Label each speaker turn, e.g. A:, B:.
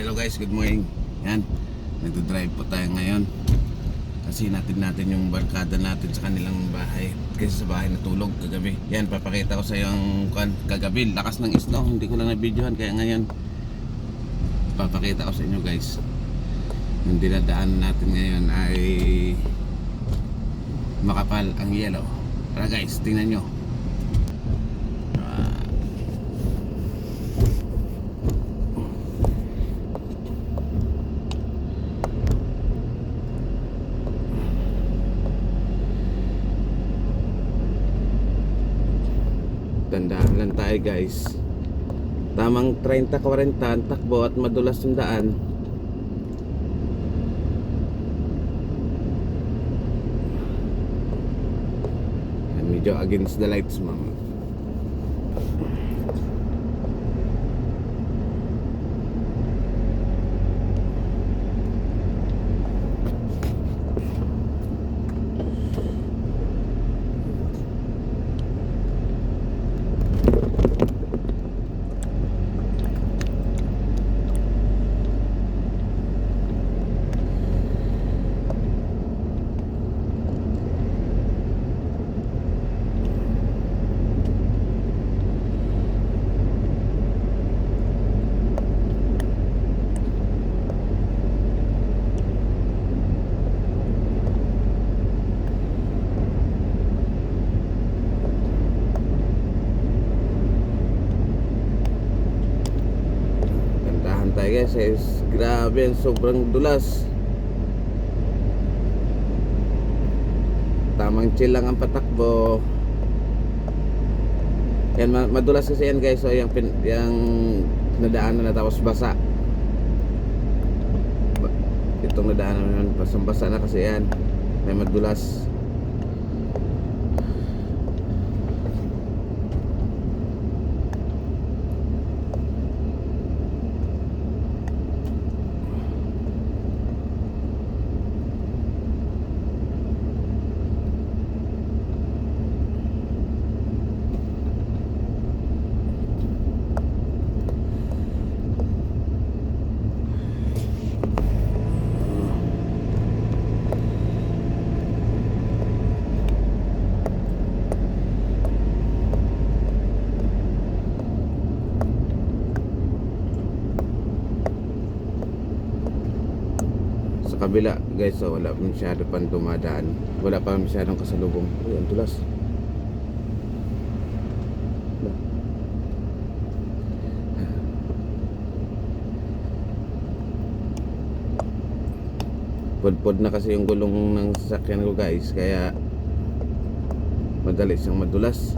A: Hello guys, good morning. Yan, nagdo-drive po tayo ngayon. Kasi natin natin yung barkada natin sa kanilang bahay. Kasi sa bahay natulog kagabi. Yan, papakita ko sa iyo ang kagabi. Lakas ng snow, hindi ko lang na-videohan. Kaya ngayon, papakita ko sa inyo guys. Yung dinadaan natin ngayon ay makapal ang yellow. Tara guys, tingnan nyo. Tandaan lang tayo guys. Tamang 30-40 ang takbo at madulas yung daan. Medyo against the lights ma'am Tayo guys is grabe ang sobrang dulas. Tamang chill lang ang patakbo. Yan ma- madulas kasi yan guys so yung, pin, yung nadaanan na tapos basa. Ba- Itong nadaanan na yun basang basa na kasi yan. May madulas kabila guys so wala masyado pang dumadaan. Wala pa masyadong kasalubong. Uy ang dulas Wala. Pudpud na kasi yung gulong ng sasakyan ko guys Kaya Madali siyang madulas